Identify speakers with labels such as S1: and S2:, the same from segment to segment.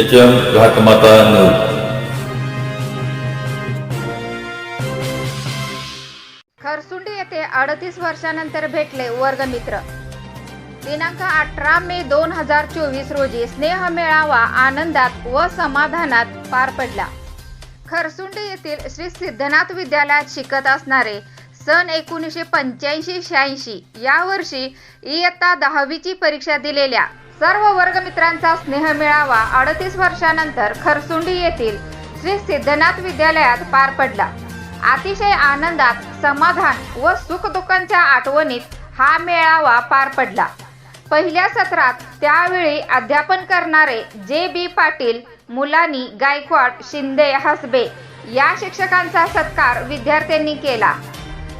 S1: H M Ghatmata news
S2: Kharsundi येथे अडतीस वर्षानंतर भेटले वर्गमित्र. दिनांक अठरा मे दोन हजार चोवीस रोजी स्नेह मेळावा आनंदात व समाधानात पार पडला. खरसुंडी येथील श्री सिद्धनाथ विद्यालयात शिकत असणारे सन एकोणीसशे पंच्याऐंशी शहाऐंशी या वर्षी इयत्ता दहावीची परीक्षा दिलेल्या सर्व वर्गमित्रांचा स्नेह मेळावा अडतीस वर्षानंतर खरसुंडी येथील श्री सिद्धनाथ विद्यालयात पार पडला. अतिशय आनंदात समाधान व सुखदुःखांच्या आठवणीत हा मेळावा पार पडला. पहिल्या सत्रात त्यावेळी अध्यापन करणारे जे बी पाटील मुलानी गायकवाड शिंदे हसबे या शिक्षकांचा सत्कार विद्यार्थ्यांनी केला.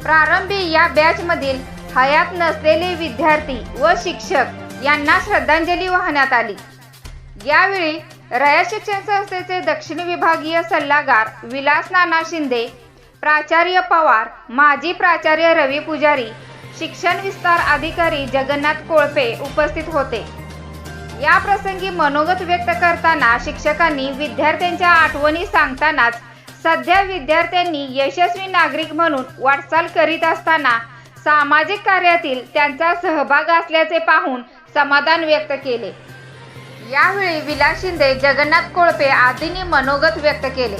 S2: प्रारंभी या बॅचमधील हयात नसलेले विद्यार्थी व शिक्षक यांना श्रद्धांजली वाहण्यात आली. यावेळी रया शिक्षण संस्थेचे दक्षिण विभागीय सल्लागार विलास नाना शिंदे प्राचार्य पवार माजी प्राचार्य रवी पुजारी शिक्षण विस्तार अधिकारी जगन्नाथ कोळपे उपस्थित होते. या प्रसंगी मनोगत व्यक्त करताना शिक्षकांनी विद्यार्थ्यांच्या आठवणी सांगतानाच सध्या विद्यार्थ्यांनी यशस्वी नागरिक म्हणून वाटचाल करीत असताना सामाजिक कार्यातील त्यांचा सहभाग असल्याचे पाहून समाधान व्यक्त केले. यावेळी विलास शिंदे जगन्नाथ कोळपे आदींनी मनोगत व्यक्त केले.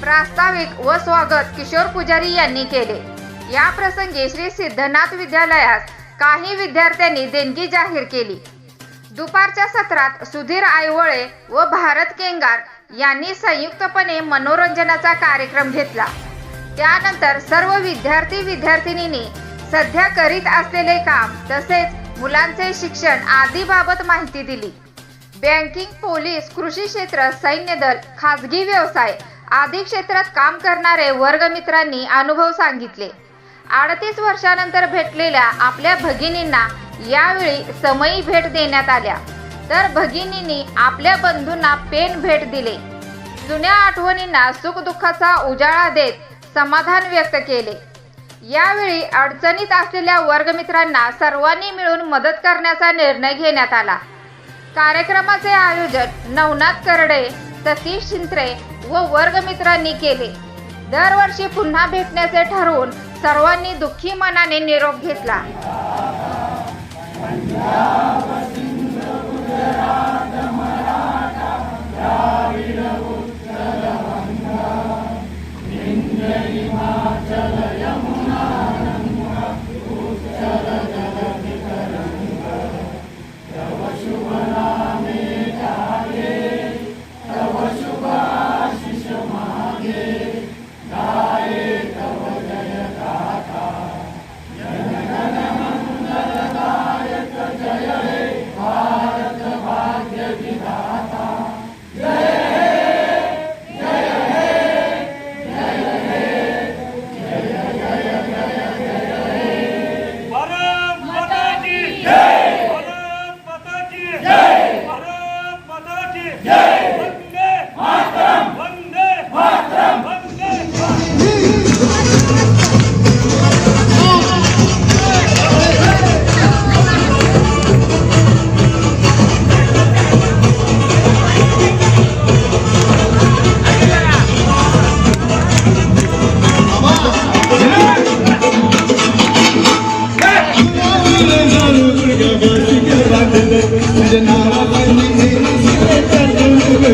S2: प्रास्ताविक व स्वागत किशोर पुजारी यांनी केले. या प्रसंगी श्री सिद्धनाथ विद्यालयात काही विद्यार्थ्यांनी देणगी जाहीर केली. दुपारच्या सत्रात सुधीर आयवळे व भारत केंगार यांनी संयुक्तपणे मनोरंजनाचा कार्यक्रम घेतला. त्यानंतर सर्व विद्यार्थी विद्यार्थिनींनी सध्या करीत असलेले काम तसेच मुलांचे शिक्षण आदी बाबत माहिती दिली. बँकिंग पोलीस कृषी क्षेत्र सैन्य दल खाजगी व्यवसाय आदी क्षेत्रात काम करणारे वर्गमित्रांनी अनुभव सांगितले. अडतीस वर्षानंतर भेटलेल्या आपल्या भगिनींना यावेळी समयी भेट देण्यात आल्या. तर भगिनींनी आपल्या बंधूंना पेन भेट दिले. जुन्या आठवणींना सुखदुःखाचा उजाळा देत समाधान व्यक्त केले. यावेळी अडचणीत असलेल्या वर्गमित्रांना सर्वांनी मिळून मदत करण्याचा निर्णय घेण्यात आला. कार्यक्रमाचे आयोजन नवनाथ करडे सतीश शिंत्रे व वर्गमित्रांनी केले. दरवर्षी पुन्हा भेटण्याचे ठरवून सर्वांनी दुःखी मनाने निरोप घेतला.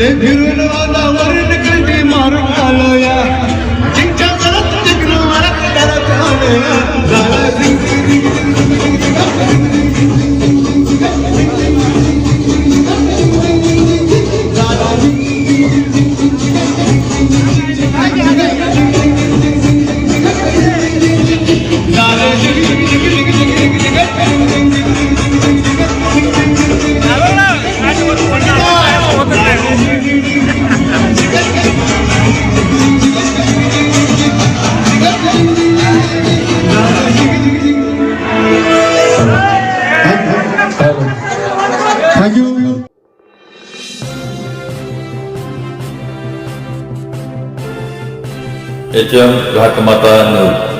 S3: या ले
S1: एच एम घाटमाता न्यूज